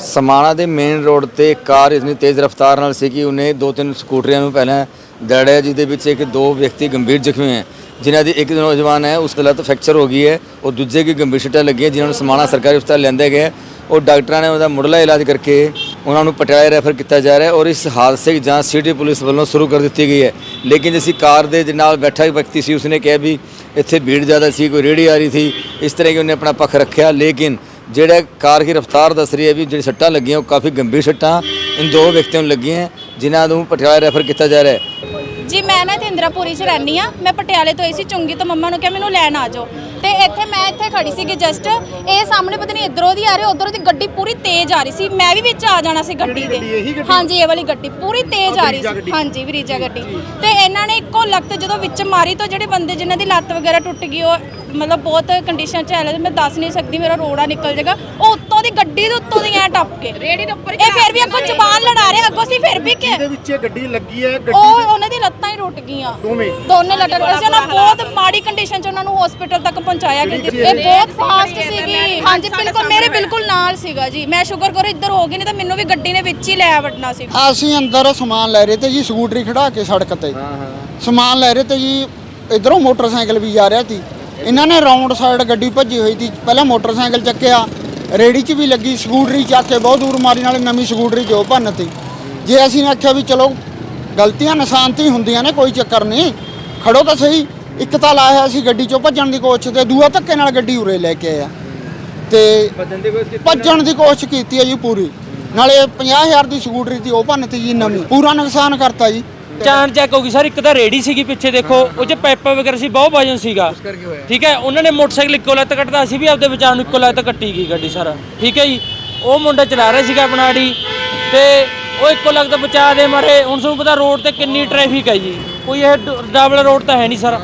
ਸਮਾਣਾ ਦੇ main road ਤੇ ਕਾਰ ਇਤਨੀ ਤੇਜ਼ ਰਫ਼ਤਾਰ ਨਾਲ ਸੀ ਕਿ ਉਹਨੇ ਦੋ ਤਿੰਨ ਸਕੂਟਰੀਆਂ ਨੂੰ ਪਹਿਲਾਂ ਦੜਿਆ ਜਿਹਦੇ ਵਿੱਚ ਇੱਕ, ਦੋ ਵਿਅਕਤੀ ਗੰਭੀਰ ਜ਼ਖਮੀ ਹੈ ਜਿਨ੍ਹਾਂ ਦੀ ਇੱਕ ਨੌਜਵਾਨ ਹੈ, ਉਸ ਦੀ ਲੱਤ ਫ੍ਰੈਕਚਰ ਹੋ ਗਈ ਹੈ। ਔਰ ਦੂਜੇ ਕੀ ਗੰਭੀਰ ਸੱਟਾਂ ਲੱਗੀਆਂ, ਜਿਨ੍ਹਾਂ ਨੂੰ ਸਮਾਣਾ ਸਰਕਾਰੀ ਹਸਪਤਾਲ ਲਿਆਂਦੇ ਗਏ ਉਹ ਡਾਕਟਰਾਂ ਨੇ ਉਹਦਾ ਮੁੱਢਲਾ ਇਲਾਜ ਕਰਕੇ ਉਹਨਾਂ ਨੂੰ ਪਟਿਆਲਾ ਰੈਫਰ ਕੀਤਾ ਜਾ ਰਿਹਾ ਔਰ ਇਸ ਹਾਦਸੇ ਦੀ ਜਾਂਚ ਸਿਟੀ ਪੁਲਿਸ ਵੱਲੋਂ ਸ਼ੁਰੂ ਕਰ ਦਿੱਤੀ ਗਈ ਹੈ। ਲੇਕਿਨ ਜਿਸ ਕਾਰ ਦੇ ਨਾਲ ਬੈਠਾ ਵਿਅਕਤੀ ਸੀ, ਉਸਨੇ ਕਿਹਾ ਵੀ ਇੱਥੇ ਭੀੜ ਜ਼ਿਆਦਾ ਸੀ, ਕੋਈ ਰੇੜੀ ਆ ਰਹੀ ਸੀ, ਇਸ ਤਰ੍ਹਾਂ ਕਿ ਉਹਨੇ ਆਪਣਾ ਪੱਖ ਰੱਖਿਆ। ਲੇਕਿਨ ਜਿਹੜਾ ਕਾਰ ਦੀ ਰਫ਼ਤਾਰ ਦੱਸ ਰਹੀ ਹੈ ਵੀ ਜਿਹੜੀ ਸੱਟਾਂ ਲੱਗੀਆਂ ਉਹ ਕਾਫੀ ਗੰਭੀਰ ਸੱਟਾਂ ਇਨ ਦੋ ਵਿਅਕਤੀਆਂ ਨੂੰ ਲੱਗੀਆਂ ਜਿਨ੍ਹਾਂ ਨੂੰ ਪਟਿਆਲਾ ਰੈਫਰ ਕੀਤਾ ਜਾ ਰਿਹਾ ਹੈ। ਜੀ, ਮੈਂ ਨਾ ਇੱਥੇ ਇੰਦਰਾਪੁਰੀ 'ਚ ਰਹਿੰਦੀ ਆ ਮੈਂ ਪਟਿਆਲੇ ਤੋਂ ਆਈ ਸੀ, ਚੁੰਗੀ ਤੋਂ ਮੰਮਾ ਨੂੰ ਕਿਹਾ ਮੈਨੂੰ ਲੈਣ ਆ ਜਾਓ। ਤੇ ਇੱਥੇ ਮੈਂ ਇੱਥੇ ਖੜੀ ਸੀਗੀ ਜਸਟ ਇਹ ਸਾਹਮਣੇ ਪਤਾ ਨਹੀਂ ਇਧਰੋਂ ਦੀ ਆ ਰਹੀ ਉਧਰੋਂ ਦੀ ਗੱਡੀ ਪੂਰੀ ਤੇਜ਼ ਆ ਰਹੀ ਸੀ। ਮੈਂ ਵੀ ਵਿੱਚ ਆ ਜਾਣਾ ਸੀ ਗੱਡੀ ਦੇ। ਹਾਂਜੀ ਇਹ ਵਾਲੀ ਗੱਡੀ ਪੂਰੀ ਤੇਜ਼ ਆ ਰਹੀ ਸੀ। ਹਾਂਜੀ ਵਰੀਜਾ ਗੱਡੀ। ਤੇ ਇਹਨਾਂ ਨੇ ਇੱਕੋ ਲਖਤ ਜਦੋਂ ਵਿੱਚ ਮਾਰੀ ਤਾਂ ਜਿਹੜੇ ਬੰਦੇ ਜਿਨ੍ਹਾਂ ਦੀ ਲੱਤ ਵਗੈਰਾ ਟੁੱਟ ਗਈ ਉਹ ਮਤਲਬ ਬਹੁਤ ਕੰਡੀਸ਼ਨ ਚ ਹੈ ਮੈਂ ਦੱਸ ਨਹੀਂ ਸਕਦੀ ਮੇਰਾ ਰੋੜਾ ਨਿਕਲ ਜਾਏਗਾ। ਉਹ ਉੱਤੋਂ ਦੀ ਗੱਡੀ ਦੇ ਉੱਤੋਂ ਦੀ ਐ ਟੱਪ ਕੇ। ਰੇੜੀ ਦੇ ਉੱਪਰ ਇਹ ਫਿਰ ਵੀ ਅੱਗੋਂ ਜ਼ਬਾਨ ਲੜਾ ਰਹੇ ਅੱਗੋਂ ਸੀ ਫਿਰ ਵੀ ਕਿ ਇਹਦੇ ਵਿੱਚ ਇਹ ਗੱਡੀ ਲੱਗੀ ਹੈ ਗੱਡੀ ਉਹ ਉਹਨਾਂ ਦੀ ਲੱਤਾਂ ਟੁੱਟ ਗਈਆਂ। ਦੋਨੇ ਲੱਤਾਂ ਟੁੱਟ ਗਈਆਂ ਉਹਨਾਂ ਬਹੁਤ ਮਾੜੀ ਕੰਡੀਸ਼ਨ ਚ ਉਹਨਾਂ ਨੂੰ ਹਸਪੀਟਲ ਤੱਕ ਪਹੁੰਚਾਇਆ ਗਿਆ। ਇਹ ਬਹੁਤ ਫਾਸਟ ਸੀਗੀ। ਹਾਂਜੀ ਬਿਲਕੁਲ ਮੇਰੇ ਬਿਲਕੁਲ ਨਾਲ। ਸੀਗਾ ਜੀ। ਮੈਂ ਸ਼ੁਕਰ ਕਰੋ ਇੱਧਰ ਹੋ ਗਈ ਨਹੀਂ ਤਾਂ ਮੈਨੂੰ ਵੀ ਗੱਡੀ ਨੇ ਵਿੱਚ ਹੀ ਲੈ ਵੜਨਾ ਸੀ। ਅਸੀਂ ਅੰਦਰ ਸਮਾਨ ਲੈ ਰਹੇ ਤੇ ਜੀ ਸਕੂਟਰੀ ਖੜਾ ਕੇ ਸੜਕ ਤੇ। ਸਮਾਨ ਲੈ ਰਹੇ ਤੇ ਜੀ ਇਧਰੋਂ ਮੋਟਰਸਾਈਕਲ ਵੀ ਜਾ ਰਿਹਾ ਸੀ। ਇਹਨਾਂ ਨੇ ਰਾਉਂਡ ਸਾਈਡ ਗੱਡੀ ਭੱਜੀ ਹੋਈ ਸੀ। ਪਹਿਲਾਂ ਮੋਟਰਸਾਈਕਲ ਚੱਕਿਆ ਰੇੜੀ 'ਚ ਵੀ ਲੱਗੀ ਸਕੂਟਰੀ ਚੱਕ ਕੇ ਬਹੁਤ ਦੂਰ ਮਾਰੀ ਨਾਲੇ ਨਵੀਂ ਸਕੂਟਰੀ ਜੋ ਭੰਨਤੀ। ਜੇ ਅਸੀਂ ਨੇ ਆਖਿਆ ਵੀ ਚਲੋ ਗਲਤੀਆਂ ਨਿਸ਼ਾਨਤੀ ਹੁੰਦੀਆਂ ਨੇ ਕੋਈ ਚੱਕਰ ਨਹੀਂ। ਖੜੋ ਤਾਂ ਸਹੀ। ਇੱਕ ਤਾਂ ਲਾਇਆ ਸੀ ਗੱਡੀ 'ਚੋਂ ਭੱਜਣ ਦੀ ਕੋਸ਼ਿਸ਼ ਤੇ ਦੂਆ ਧੱਕੇ ਨਾਲ ਗੱਡੀ ਉਰੇ ਲੈ ਕੇ ਆਇਆ। ਤੇ ਭੱਜਣ ਦੀ ਕੋਸ਼ਿਸ਼ ਕੀਤੀ ਹੈ ਜੀ ਪੂਰੀ। ਨਾਲੇ 50000 ਦੀ ਸਕੂਟਰੀ ਸੀ ਉਹ ਭੰਨਤੀ ਜੀ ਨਵੀਂ ਪੂਰਾ ਨੁਕਸਾਨ ਕਰਤਾ ਜੀ। ਚਾਨ ਚੈੱਕ ਹੋ ਗਈ। ਸਰ ਇੱਕ ਤਾਂ ਰੇੜੀ ਸੀਗੀ ਪਿੱਛੇ ਦੇਖੋ ਉਹ ਚ ਪਾਈਪਾਂ ਵਗੈਰਾ ਸੀ ਬਹੁਤ ਵਜਨ ਸੀਗਾ। ਠੀਕ ਹੈ ਉਹਨਾਂ ਨੇ ਮੋਟਰਸਾਈਕਲ ਇੱਕੋ ਲੱਤ ਕੱਟਦਾ ਸੀ ਵੀ ਆਪਦੇ ਬਚਾਅ ਨੂੰ ਇੱਕੋ ਲੱਤ ਕੱਟੀ ਗਈ ਗੱਡੀ ਸਾਰਾ। ਠੀਕ ਹੈ ਜੀ। ਉਹ ਮੁੰਡਾ ਚਲਾ ਰਿਹਾ ਸੀਗਾ ਆਪਣਾ ਆੜੀ ਤੇ ਉਹ ਇੱਕੋ ਲਗਤ ਬਚਾ ਦੇ ਮਾਰੇ। ਹੁਣ ਤੁਹਾਨੂੰ ਪਤਾ ਰੋਡ ਤੇ ਕਿੰਨੀ ਟ੍ਰੈਫਿਕ ਹੈ ਜੀ। ਕੋਈ ਇਹ ਡਬਲ ਰੋਡ ਤਾਂ ਹੈ ਨਹੀਂ ਸਰ।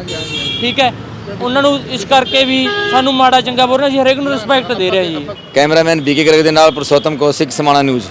ਠੀਕ ਹੈ? ਉਹਨਾਂ ਨੂੰ ਇਸ ਕਰਕੇ ਵੀ ਸਾਨੂੰ ਮਾੜਾ ਚੰਗਾ ਬੋਲ ਬੋਲਣਾ ਅਸੀਂ ਹਰੇਕ ਨੂੰ ਰਿਸਪੈਕਟ ਦੇ ਰਿਹਾ ਜੀ। ਕੈਮਰਾਮੈਨ ਬੀਕੇ ਗਰਗ ਦੇ ਨਾਲ ਪੁਰਸ਼ੋਤਮ ਕੌਸ਼ਿਕ, ਸਮਾਣਾ ਨਿਊਜ਼।